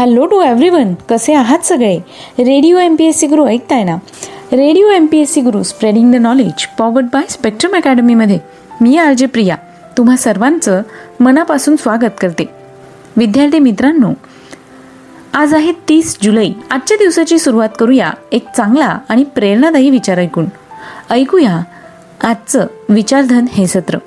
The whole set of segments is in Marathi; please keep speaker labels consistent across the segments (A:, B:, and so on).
A: हॅलो टू एव्हरीवन कसे आहात सगळे? Radio M P S C guru ऐकताय ना? Radio M P S C guru spreading the knowledge powered by Spectrum अकॅडमीमध्ये मी आर जे प्रिया. तुम्हा सर्वांचं मनापासून स्वागत करते. विद्यार्थी मित्रांनो आज आहे तीस जुलै. आजच्या दिवसाची सुरुवात करूया एक चांगला आणि प्रेरणादायी विचार ऐकून. ऐकूया आजचं विचारधन हे सत्र.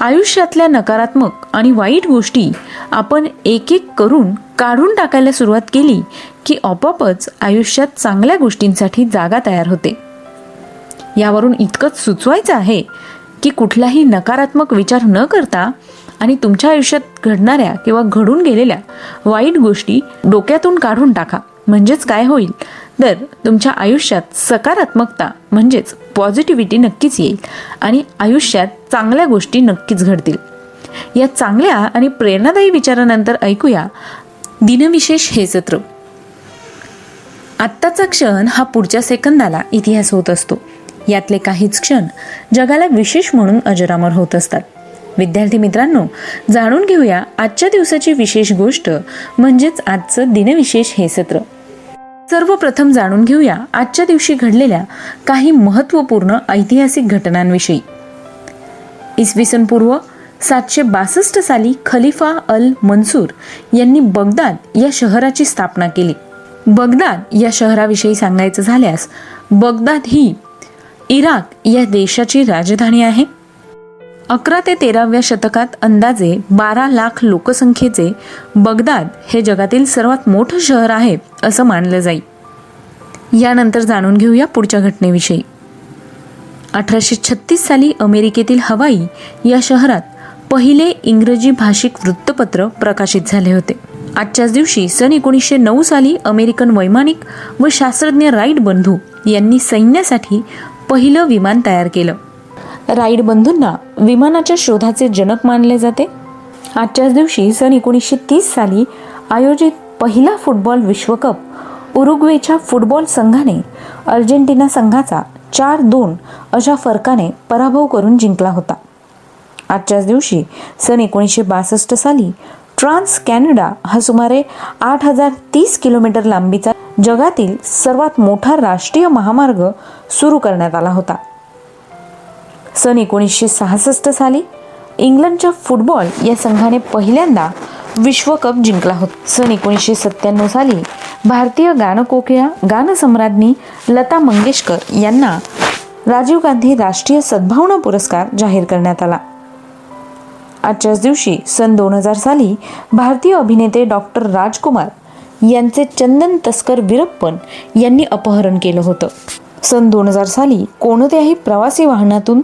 A: आयुष्यातल्या नकारात्मक आणि वाईट गोष्टी आपण एक एक करून काढून टाकायला सुरुवात केली की आपोआपच आयुष्यात चांगल्या गोष्टींसाठी जागा तयार होते. यावरून इतकंच सुचवायचं आहे की कुठलाही नकारात्मक विचार न करता आणि तुमच्या आयुष्यात घडणाऱ्या किंवा घडून गेलेल्या वाईट गोष्टी डोक्यातून काढून टाका. म्हणजेच काय होईल? तर तुमच्या आयुष्यात सकारात्मकता म्हणजेच पॉझिटिव्हिटी नक्कीच येईल आणि आयुष्यात चांगल्या गोष्टी नक्कीच घडतील. या चांगल्या आणि प्रेरणादायी विचारानंतर ऐकूया दिनविशेष हे सत्र. आत्ताचा क्षण हा पुढच्या सेकंदाला इतिहास होत असतो. यातले काहीच क्षण जगाला विशेष म्हणून अजरामर होत असतात. विद्यार्थी मित्रांनो जाणून घेऊया आजच्या दिवसाची विशेष गोष्ट म्हणजेच आजचं दिनविशेष हे सत्र. सर्वप्रथम जाणून घेऊया आजच्या दिवशी घडलेल्या काही महत्त्वपूर्ण ऐतिहासिक घटनांविषयी. इसवी सन पूर्व सातशे बासष्ट साली खलिफा अल मनसूर यांनी बगदाद या शहराची स्थापना केली. बगदाद या शहराविषयी सांगायचं झाल्यास बगदाद ही इराक या देशाची राजधानी आहे. अकरा ते तेराव्या शतकात अंदाजे बारा लाख लोकसंख्येचे बगदाद हे जगातील सर्वात मोठं शहर आहे असं मानलं जाईल यानंतर जाणून घेऊया पुढच्या घटनेविषयी. अठराशे छत्तीस साली अमेरिकेतील हवाई या शहरात पहिले इंग्रजी भाषिक वृत्तपत्र प्रकाशित झाले होते. आजच्याच दिवशी सन एकोणीसशे नऊ साली अमेरिकन वैमानिक व शास्त्रज्ञ राईट बंधू यांनी सैन्यासाठी पहिलं विमान तयार केलं. राईड बंधूंना विमानाच्या शोधाचे जनक मानले जाते. आजच्याच दिवशी सन एकोणीसशे तीस साली आयोजित पहिला फुटबॉल विश्वकप उरुग्वेच्या फुटबॉल संघाने अर्जेंटिना संघाचा चार दोन अशा फरकाने पराभव करून जिंकला होता. आजच्याच दिवशी सन एकोणीसशे बासष्ट साली ट्रान्स कॅनडा हा सुमारे आठ हजार तीस किलोमीटर लांबीचा जगातील सर्वात मोठा राष्ट्रीय महामार्ग सुरू करण्यात आला होता. सन एकोणीसशे सहासष्ट साली इंग्लंडच्या फुटबॉल या संघाने पहिल्यांदा विश्वकप जिंकला होता. सन एकोणीसशे सत्त्याण्णव साली भारतीय गानकोकिळा गानसम्राज्ञी लता मंगेशकर यांना राजीव गांधी राष्ट्रीय सद्भावना पुरस्कार जाहीर करण्यात आला. आजच्याच दिवशी सन दोन हजार साली भारतीय अभिनेते डॉक्टर राजकुमार यांचे चंदन तस्कर वीरप्पन यांनी अपहरण केलं होतं. सन दोन हजार साली कोणत्याही प्रवासी वाहनातून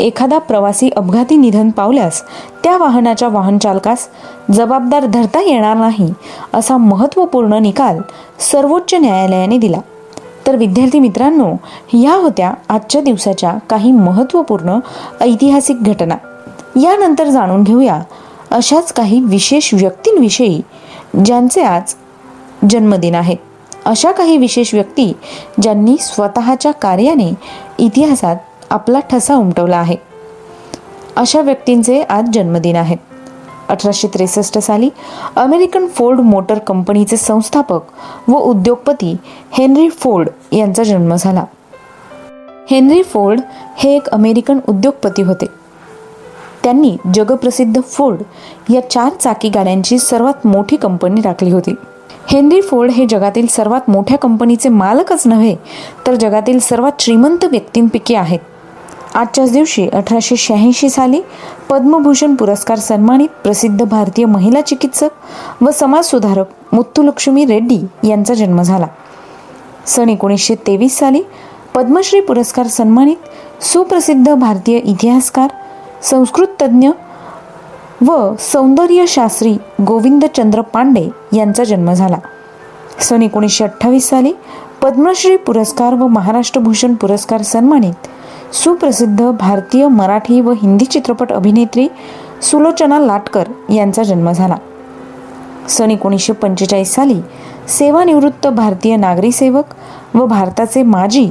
A: एखादा प्रवासी अपघाती निधन पावल्यास त्या वाहनाच्या वाहन चालकास जबाबदार धरता येणार नाही असा महत्त्वपूर्ण निकाल सर्वोच्च न्यायालयाने दिला. तर विद्यार्थी मित्रांनो ह्या होत्या आजच्या दिवसाच्या काही महत्त्वपूर्ण ऐतिहासिक घटना. यानंतर जाणून घेऊया अशाच काही विशेष व्यक्तींविषयी ज्यांचे आज जन्मदिन आहेत अशा काही विशेष व्यक्ती ज्यांनी स्वतःच्या कार्याने इतिहासात आपला ठसा उमटवला आहे. अशा व्यक्तींचे आज जन्मदिन आहेत अठराशे त्रेसष्ट साली अमेरिकन फोर्ड मोटर कंपनीचे संस्थापक व उद्योगपती हेनरी फोर्ड यांचा जन्म झाला. हेनरी फोर्ड हे एक अमेरिकन उद्योगपती होते. त्यांनी जगप्रसिद्ध फोर्ड या चार चाकी गाड्यांची सर्वात मोठी कंपनी राखली होती. हेनरी फोर्ड हे जगातील सर्वात मोठ्या कंपनीचे मालकच नव्हे तर जगातील सर्वात श्रीमंत व्यक्तींपैकी आहेत. आजच्याच दिवशी अठराशे शहाऐंशी साली पद्मभूषण पुरस्कार सन्मानित प्रसिद्ध भारतीय महिला चिकित्सक व समाजसुधारक मुत्तुलक्ष्मी रेड्डी यांचा जन्म झाला. सन एकोणीसशे तेवीस साली पद्मश्री पुरस्कार सन्मानित सुप्रसिद्ध भारतीय इतिहासकार संस्कृत तज्ज्ञ व सौंदर्यशास्त्री गोविंदचंद्र पांडे यांचा जन्म झाला. सन एकोणीसशे अठ्ठावीस साली पद्मश्री पुरस्कार व महाराष्ट्र भूषण पुरस्कार सन्मानित सुप्रसिद्ध भारतीय मराठी व हिंदी चित्रपट अभिनेत्री सुलोचना लाटकर यांचा जन्म झाला. सन एकोणीसशे पंचेचाळीस साली सेवानिवृत्त भारतीय नागरी सेवक व भारताचे माजी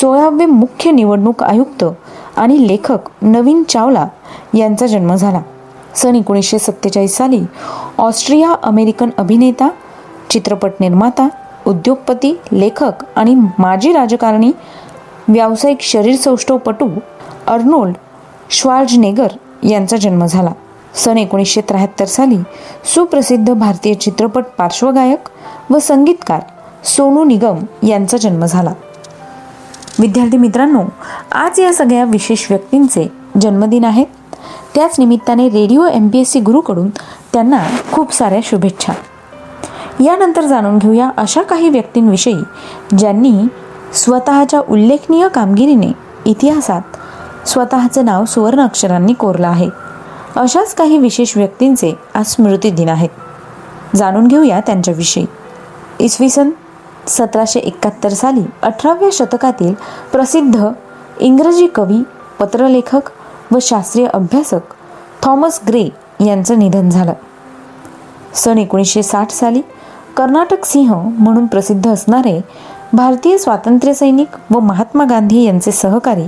A: सोळावे मुख्य निवडणूक आयुक्त आणि लेखक नवीन चावला यांचा जन्म झाला. सन एकोणीसशे सत्तेचाळीस साली ऑस्ट्रिया अमेरिकन अभिनेता चित्रपट निर्माता उद्योगपती लेखक आणि माजी राजकारणी व्यावसायिक शरीरसौष्ठवपटू अर्नोल्ड श्वार्जनेगर यांचा जन्म झाला. सन एकोणीसशे त्र्याहत्तर साली सुप्रसिद्ध भारतीय चित्रपट पार्श्वगायक व संगीतकार सोनू निगम यांचा जन्म झाला. विद्यार्थी मित्रांनो आज या सगळ्या विशेष व्यक्तींचे जन्मदिन आहेत त्याच निमित्ताने radio M P S C गुरुकडून त्यांना खूप साऱ्या शुभेच्छा. यानंतर जाणून घेऊया अशा काही व्यक्तींविषयी ज्यांनी स्वतःच्या उल्लेखनीय कामगिरीने इतिहासात स्वतःचं नाव सुवर्ण अक्षरांनी कोरलं आहे. अशाच काही विशेष व्यक्तींचे आज स्मृती दिन आहेत. जाणून घेऊया त्यांच्याविषयी. इसवी सन सतराशे एकाहत्तर साली अठराव्या शतकातील प्रसिद्ध इंग्रजी कवी पत्रलेखक व शास्त्रीय अभ्यासक थॉमस ग्रे यांचं निधन झालं. सन एकोणीसशे साठ साली कर्नाटक सिंह म्हणून प्रसिद्ध असणारे भारतीय स्वातंत्र्य सैनिक व महात्मा गांधी यांचे सहकारी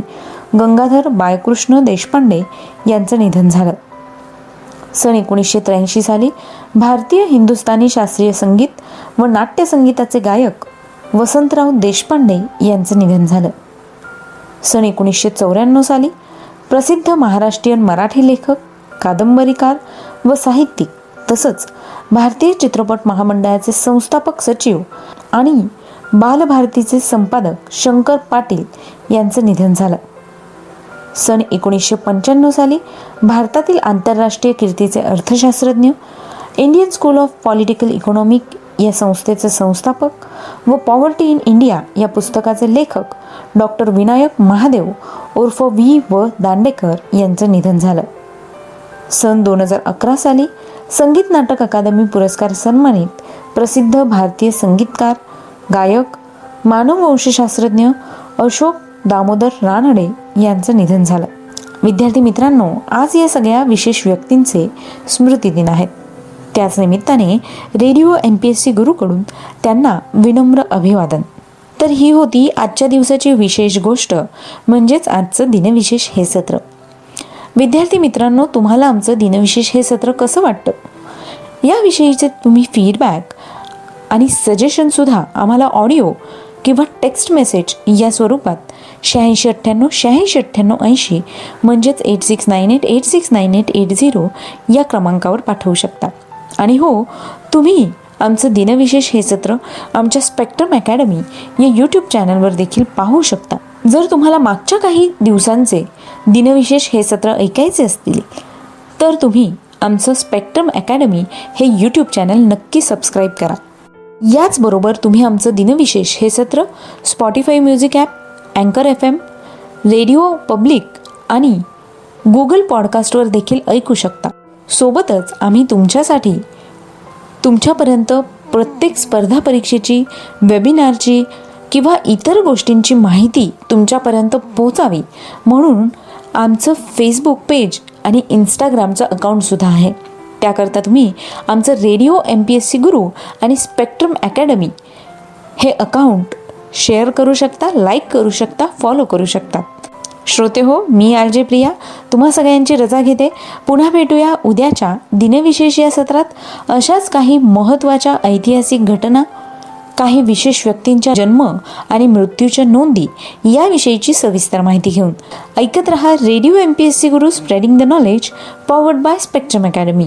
A: गंगाधर बाळकृष्ण देशपांडे यांचं निधन झालं. सन एकोणीसशे त्र्याऐंशी साली भारतीय हिंदुस्थानी शास्त्रीय संगीत व नाट्यसंगीताचे गायक वसंतराव देशपांडे यांचं निधन झालं. सन एकोणीसशे चौऱ्याण्णव साली प्रसिद्ध महाराष्ट्रीयन मराठी लेखक कादंबरीकार व साहित्यिक तसंच भारतीय चित्रपट महामंडळाचे संस्थापक सचिव आणि बालभारतीचे संपादक शंकर पाटील यांचं निधन झालं. सन एकोणीसशे पंच्याण्णव साली भारतातील आंतरराष्ट्रीय कीर्तीचे अर्थशास्त्रज्ञ Indian School of Political Economic या संस्थेचे संस्थापक व पॉवर्टी इन इंडिया या पुस्तकाचे लेखक डॉक्टर विनायक महादेव उर्फ व्ही व दांडेकर यांचं निधन झालं. सन दोन हजार अकरा साली संगीत नाटक अकादमी पुरस्कार सन्मानित प्रसिद्ध भारतीय संगीतकार गायक मानववंशशास्त्रज्ञ अशोक दामोदर रानडे यांचं निधन झालं. विद्यार्थी मित्रांनो आज या सगळ्या विशेष व्यक्तींचे स्मृतिदिन आहेत. त्याच निमित्ताने radio M P S C गुरुकडून त्यांना विनम्र अभिवादन. तर ही होती आजच्या दिवसाची विशेष गोष्ट म्हणजेच आजचं दिनविशेष हे सत्र. विद्यार्थी मित्रांनो तुम्हाला आमचं दिनविशेष हे सत्र कसं वाटतं? याविषयीचे तुम्ही फीडबॅक आणि सजेशनसुद्धा आम्हाला ऑडिओ किंवा टेक्स्ट मेसेज या स्वरूपात शहाऐंशी अठ्ठ्याण्णव शहाऐंशी अठ्ठ्याण्णव ऐंशी म्हणजेच eight six nine eight eight six nine eight eight zero या क्रमांकावर पाठवू शकता. आणि हो तुम्ही आमचं दिनविशेष हे सत्र आमच्या स्पेक्ट्रम अकॅडमी या यूट्यूब चॅनलवर देखील पाहू शकता. जर तुम्हाला मागच्या काही दिवसांचे दिनविशेष हे सत्र ऐकायचे असतील तर तुम्ही आमचं स्पेक्ट्रम अकॅडमी हे यूट्यूब चॅनल नक्की सबस्क्राईब करा. याचबरोबर तुम्ही आमचं दिनविशेष हे सत्र स्पॉटीफाय म्युझिक ॲप अँकर एफ एम रेडिओ पब्लिक आणि गुगल पॉडकास्टवर देखील ऐकू शकता. सोबतच आम्ही तुमच्यासाठी तुमच्यापर्यंत प्रत्येक स्पर्धा परीक्षेची वेबिनारची किंवा इतर गोष्टींची माहिती तुमच्यापर्यंत पोचावी म्हणून आमचं फेसबुक पेज आणि इंस्टाग्रामचं अकाउंटसुद्धा आहे. त्याकरता तुम्ही आमचं radio M P S C guru आणि स्पेक्ट्रम अकॅडमी हे अकाउंट शेअर करू शकता लाईक करू शकता फॉलो करू शकता. श्रोते हो मी आर जे प्रिया. तुम्हा सगळ्यांची रजा घेते. पुन्हा भेटूया उद्याच्या दिनविशेष या सत्रात. अशाच काही महत्त्वाच्या ऐतिहासिक घटना काही विशेष व्यक्तींच्या जन्म आणि मृत्यूच्या नोंदी याविषयीची सविस्तर माहिती घेऊन. ऐकत रहा radio M P S C guru spreading the knowledge powered by Spectrum Academy.